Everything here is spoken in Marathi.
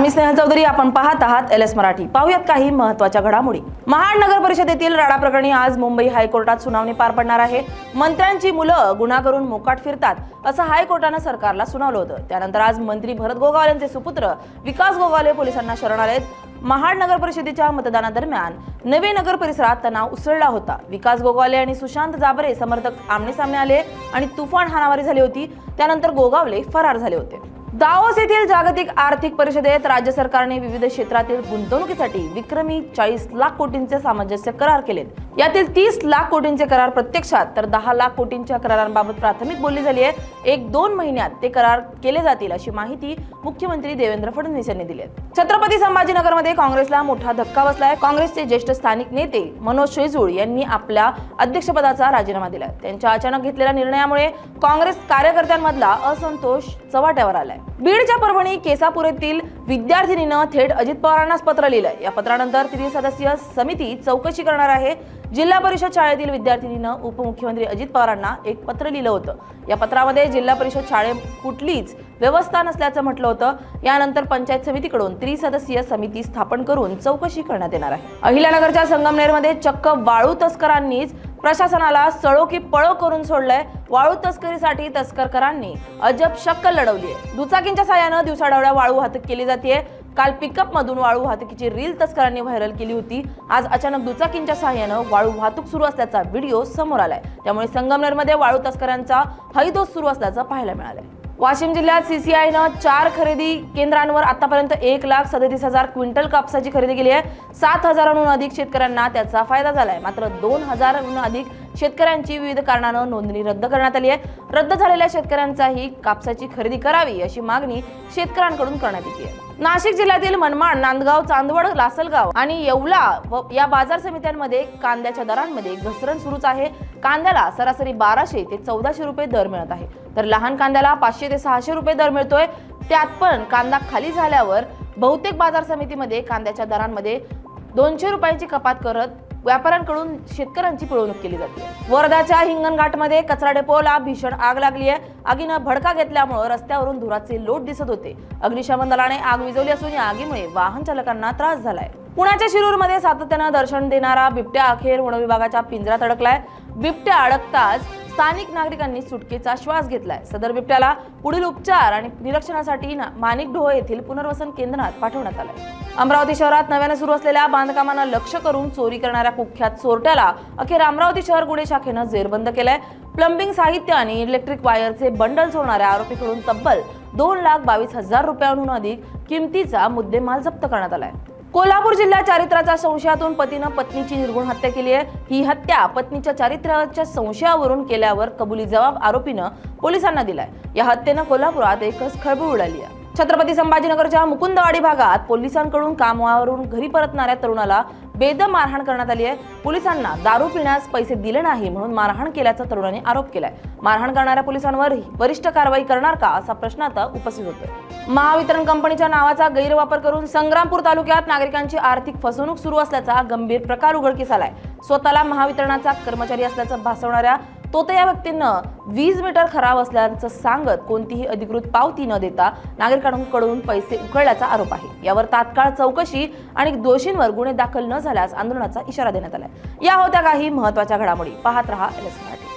मी स्नेहल चौधरी आपण पाहत आहात एल एस मराठी. पाहूयात काही महत्त्वाच्या घडामोडी. महाड नगर परिषदेतील राडा प्रकरणी आज मुंबई हायकोर्टात सुनावणी पार पडणार आहे. मंत्र्यांची मुलं गुन्हा करून मोकाट फिरतात असं हायकोर्टानं सरकारला सुनावलं होतं. त्यानंतर आज मंत्री भरत गोगावले यांचे सुपुत्र विकास गोगावले पोलिसांना शरण आलेत महाड नगर परिषदेच्या मतदानादरम्यान नवे नगर परिसरात तणाव उसळला होता. विकास गोगावले आणि सुशांत जाबरे समर्थक आमने सामने आले आणि तुफान हाणामारी झाली होती. त्यानंतर गोगावले फरार झाले होते. दावोस येथील जागतिक आर्थिक परिषदेत राज्य सरकारने विविध क्षेत्रातील गुंतवणुकीसाठी विक्रमी चाळीस लाख कोटींचे सामंजस्य करार केलेत. यातील तीस लाख कोटींचे करार प्रत्यक्षात तर दहा लाख कोटींच्या करारांबाबत प्राथमिक बोलली झाली आहे. एक दोन महिन्यात ते करार केले जातील अशी माहिती मुख्यमंत्री देवेंद्र फडणवीस यांनी दिली छत्रपती संभाजीनगरमध्ये काँग्रेसला मोठा धक्का बसलाय. काँग्रेसचे ज्येष्ठ स्थानिक नेते मनोज शेजूळ यांनी आपल्या अध्यक्षपदाचा राजीनामा दिला त्यांच्या अचानक घेतलेल्या निर्णयामुळे काँग्रेस कार्यकर्त्यांमधला असंतोष चव्हाट्यावर आलाय. बीडच्या परभणी केसापूर येथील विद्यार्थिनीनं थेट अजित पवारांनाच पत्र लिहिलंय. या पत्रानंतर त्रिसदस्यीय समिती चौकशी करणार आहे. जिल्हा परिषद शाळेतील विद्यार्थिनीनं उपमुख्यमंत्री अजित पवारांना एक पत्र लिहिलं होतं. या पत्रामध्ये जिल्हा परिषद शाळे कुठलीच व्यवस्था नसल्याचं म्हटलं होतं. यानंतर पंचायत समितीकडून त्रिसदस्यीय समिती स्थापन करून चौकशी करण्यात येणार आहे. अहिल्यानगरच्या संगमनेरमध्ये चक्क वाळू तस्करांनीच प्रशासनाला सळो की पळो करून सोडलंय वाळू तस्करीसाठी तस्करकरांनी. अजब शक्कल लढवली आहे दुचाकींच्या साहाय्यानं दिवसाढवळ्या वाळू वाहतूक केली जाते काल पिकअप मधून वाळू वाहतुकीची रील तस्करांनी व्हायरल केली होती. आज अचानक दुचाकींच्या साहाय्यानं वाळू वाहतूक सुरू असल्याचा व्हिडिओ समोर आलाय. त्यामुळे संगमनेरमध्ये वाळू तस्करांचा हैदोस सुरू असल्याचं पाहायला मिळालंय. वाशिम जिल्ह्यात सीसीआयनं चार खरेदी केंद्रांवर आतापर्यंत एक लाख सदतीस हजार क्विंटल कापसाची खरेदी केली आहे. सात हजारांहून अधिक शेतकऱ्यांना त्याचा फायदा झालाय. मात्र दोन हजारहून अधिक शेतकऱ्यांची विविध कारणानं नोंदणी रद्द करण्यात आली आहे. रद्द झालेल्या शेतकऱ्यांचाही कापसाची खरेदी करावी अशी मागणी शेतकऱ्यांकडून करण्यात येते. आहे नाशिक जिल्ह्यातील मनमाड नांदगाव चांदवड लासलगाव आणि येवला व या बाजार समित्यांमध्ये कांद्याच्या दरांमध्ये घसरण सुरूच आहे. कांद्याला सरासरी बाराशे ते चौदाशे रुपये दर मिळत आहे. तर लहान कांद्याला पाचशे ते सहाशे रुपये दर मिळतोय. त्यात पण कांदा खाली झाल्यावर बहुतेक बाजार समितीमध्ये कांद्याच्या दरांमध्ये दोनशे रुपयांची कपात करत व्यापाऱ्यांकडून शेतकऱ्यांची पिळवणूक केली जाते. वर्ध्याच्या हिंगणघाटमध्ये कचरा डेपोला भीषण आग लागली आहे. आगीनं भडका घेतल्यामुळे रस्त्यावरून धुराचे लोट दिसत होते. अग्निशमन दलाने आग विझवली असून या आगीमुळे वाहन चालकांना त्रास झालाय. पुण्याच्या शिरूरमध्ये सातत्यानं दर्शन देणारा बिबट्या अखेर वनविभागाच्या पिंजरात पिंजऱ्यात अडकलाय. बिबट्या अडकताच स्थानिक नागरिकांनी सुटकेचा श्वास घेतलाय. सदर बिबट्याला पुढील उपचार आणि निरीक्षणासाठी ना- माणिक ढोह येथील पुनर्वसन केंद्रात पाठवण्यात आलंय. अमरावती शहरात नव्यानं सुरू असलेल्या बांधकामांना लक्ष करून चोरी करणाऱ्या कुख्यात चोरट्याला अखेर अमरावती शहर गुन्हे शाखेनं जेरबंद केलंय. प्लंबिंग साहित्य आणि इलेक्ट्रिक वायरचे बंडल चोरणाऱ्या आरोपीकडून तब्बल दोन लाख बावीस हजार रुपयांहून अधिक किमतीचा मुद्देमाल जप्त करण्यात आलाय. कोल्हापूर जिल्ह्यात चारित्र्याच्या संशयातून पतीनं पत्नीची निर्गुण हत्या केली आहे. ही हत्या पत्नीच्या चारित्र्याच्या संशयावरून केल्यावर कबुली जबाब आरोपीनं पोलिसांना दिलाय. या हत्येनं कोल्हापुरात एकच खळबळ उडाली आहे. छत्रपती संभाजीनगरच्या मुकुंदवाडी भागात पोलिसांकडून कामावरून घरी परतणाऱ्या तरुणाला बेदम मारहाण करण्यात आली आहे. पोलिसांना दारू पिण्यास पैसे दिले नाही म्हणून मारहाण केल्याचा तरुणाने आरोप केलाय. मारहाण करणाऱ्या पोलिसांवर वरिष्ठ कारवाई करणार का असा प्रश्न आता उपस्थित होतोय. महावितरण कंपनीच्या नावाचा गैरवापर करून संग्रामपूर तालुक्यात नागरिकांची आर्थिक फसवणूक सुरू असल्याचा गंभीर प्रकार उघडकीस आलाय. स्वतःला महावितरणाचा कर्मचारी असल्याचं भासवणाऱ्या तो तर या व्यक्तीनं वीज मीटर खराब असल्याचं सांगत कोणतीही अधिकृत पावती न देता नागरिकांकडून पैसे उकळल्याचा आरोप आहे. यावर तात्काळ चौकशी आणि दोषींवर गुन्हे दाखल न झाल्यास आंदोलनाचा इशारा देण्यात आलाय. या होत्या काही महत्त्वाच्या घडामोडी. पाहत रहा